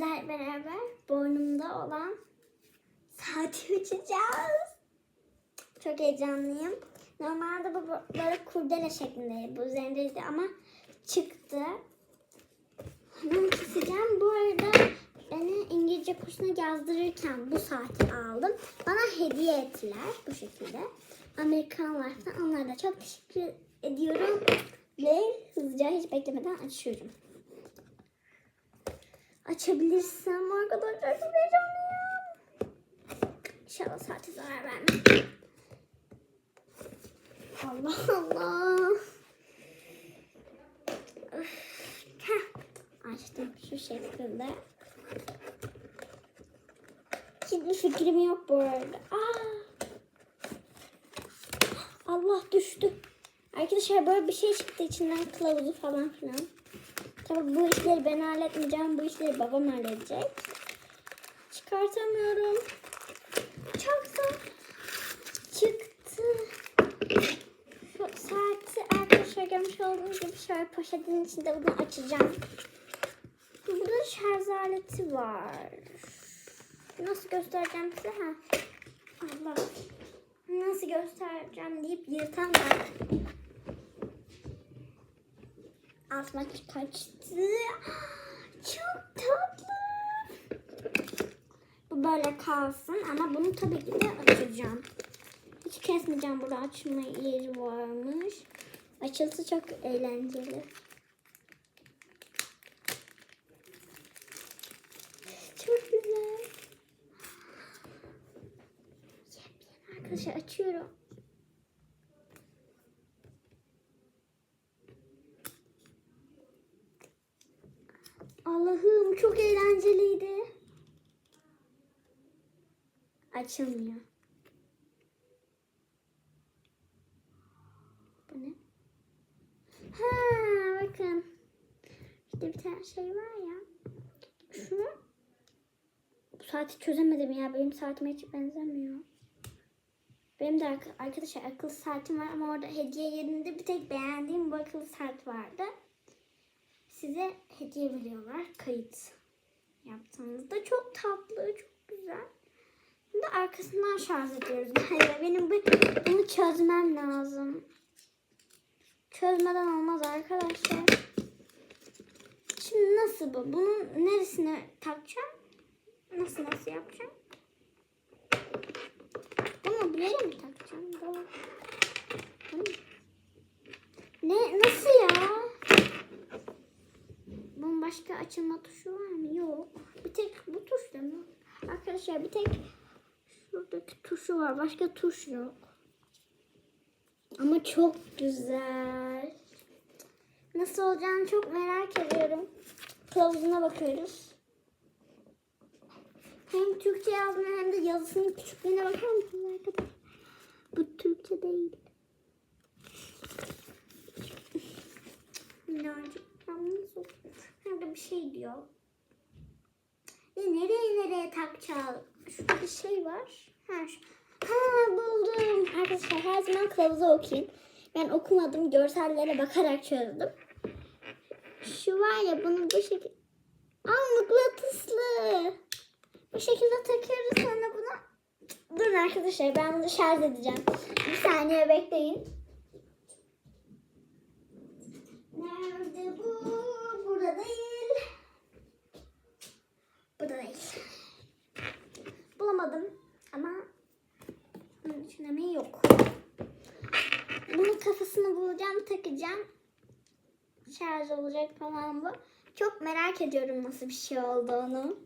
sizlerle beraber boynumda olan saati açacağız. Çok heyecanlıyım. Normalde bu böyle kurdele şeklindeydi. Bu üzerindeydi ama çıktı. Hemen keseceğim. Bu arada beni İngilizce kursuna yazdırırken bu saati aldım. Bana hediye ettiler bu şekilde. Amerikanlar falan onlara da çok teşekkür ediyorum. Ve hızlıca hiç beklemeden açıyorum. Açabilirsem arkadaşlar çok heyecanlıyım. İnşallah saate zarar vermem. Allah Allah. Açtım şu şekilde. Hiçbir fikrim yok bu arada. Aa. Allah düştü. Arkadaşlar böyle bir şey çıktı içinden kılavuzu falan filan. Tabii bu işleri ben halletmeyeceğim. Bu işleri babam halledecek. Çıkartamıyorum. Çok zor. Çıktı. Şu saati arkadaşlar görmüş olduğunuz gibi şöyle poşetin içinde bunu açacağım. Burada şarj aleti var. Nasıl göstereceğim size? Ha. Allah. Nasıl göstereceğim deyip yırtan. Altına kaçtı. Çok tatlı. Bu böyle kalsın ama bunu tabii ki de açacağım. Hiç kesmeyeceğim. Burada açma yeri varmış. Açılsa çok eğlenceli. Çok güzel. Arkadaşlar açıyorum. Allah'ım çok eğlenceliydi. Açılmıyor. Bu ne? Ha bakın. İşte bir tane şey var ya. Şunu. Bu saati çözemedim ya. Benim saatime hiç benzemiyor. Benim de arka- arkadaşlar akıllı saatim var ama orada hediye yerinde bir tek beğendiğim bu akıllı saat vardı. Size hediye veriyorlar. Kayıt yaptığınızda. Çok tatlı, çok güzel. Şimdi arkasından şarj ediyoruz. Hayır, benim bu, bunu çözmem lazım. Çözmeden olmaz arkadaşlar. Şimdi nasıl bu? Bunun neresine takacağım? Nasıl nasıl yapacağım? Bunu yere mi takacağım? Doğru. Bu ne? Ne? Nasıl ya? Bunun başka açılma tuşu var mı? Yok. Bir tek bu tuşla mı? Arkadaşlar bir tek şuradaki tuşu var. Başka tuş yok. Ama çok güzel. Nasıl olacağını çok merak ediyorum. Kılavuzuna bakıyoruz. Hem Türkçe yazmıyor hem de yazısının küçüklüğüne bakar mısınız arkadaşlar? Bu Türkçe değil. Birazcık yalnız olsun. Hem bir şey diyor. Ya nereye nereye takacağız? Şurada bir şey var. Ha, ha buldum. Arkadaşlar her zaman kılavuzu okuyun. Ben okumadım. Görsellere bakarak çözdüm. Şu var ya bunu bu şekilde... Aa mıknatıslı. Bu şekilde takıyoruz sonra buna. Durun arkadaşlar ben bunu şarj edeceğim. Bir saniye bekleyin. Nerede bu? Burada değil. Burada değil. Bulamadım ama bunun içinde yok. Kafasını bulacağım, takacağım. Şarj olacak falan bu. Çok merak ediyorum nasıl bir şey olduğunu.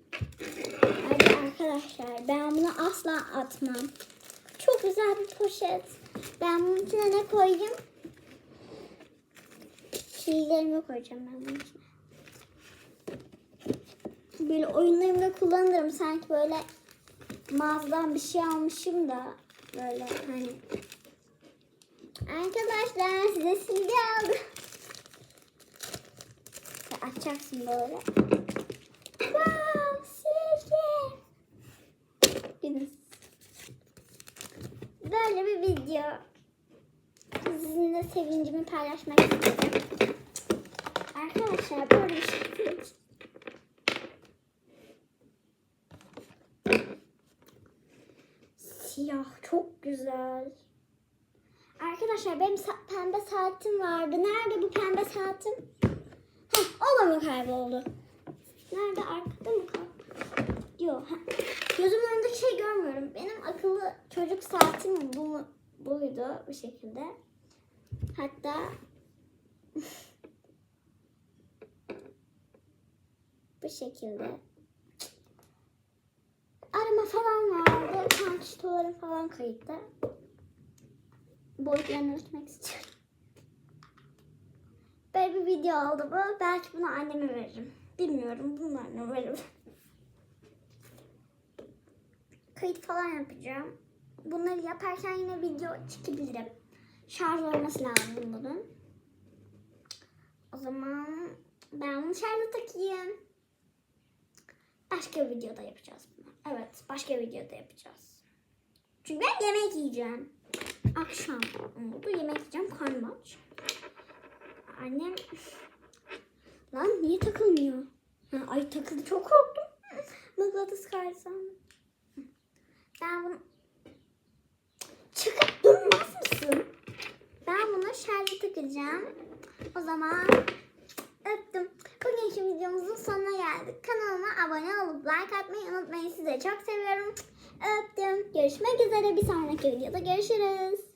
Hadi arkadaşlar ben bunu asla atmam. Çok güzel bir poşet. Ben bunun içine ne koyayım? Şeylerimi koyacağım ben bunun içine. Böyle oyunlarımda kullanırım sanki böyle mağazadan bir şey almışım da böyle hani. Arkadaşlar size silgi aldım. Açacaksın böyle. Wow, silgi. Böyle bir video. Sizinle sevincimi paylaşmak istedim. Arkadaşlar böyle bir şey. Siyah çok güzel. Arkadaşlar benim sa- pembe saatim vardı. Nerede bu pembe saatim? Heh, o da mı kayboldu? Nerede? Arkada mı kaldı? Yok. Gözümün önünde şey görmüyorum. Benim akıllı çocuk saatim bu, buydu bu şekilde. Hatta bu şekilde. Arama falan vardı. Kançtolarım falan kayıtlı. Boyutlarını ölçmek istiyorum. Böyle bir video oldu bu. Belki bunu anneme veririm. Bilmiyorum. Bunlarla veririm. Kayıt falan yapacağım. Bunları yaparken yine video çekebilirim. Şarj olması lazım bunun. O zaman ben bunu şarja takayım. Başka videoda yapacağız bunu. Evet, başka videoda yapacağız. Çünkü ben yemek yiyeceğim. Akşam oldu. Yemek yiyeceğim. Karnım aç. Annem... Lan niye takılmıyor? Ha, ay takıldı. Çok korktum. Mıknatıs sandım. Ben bunu... Çıkıp durmaz mısın? Ben bunu şarja takacağım. O zaman öptüm. Bugünkü videomuzun sonuna geldik. Kanalıma abone olup like atmayı unutmayın. Sizi çok seviyorum. Öptüm. Görüşmek üzere bir sonraki videoda görüşürüz.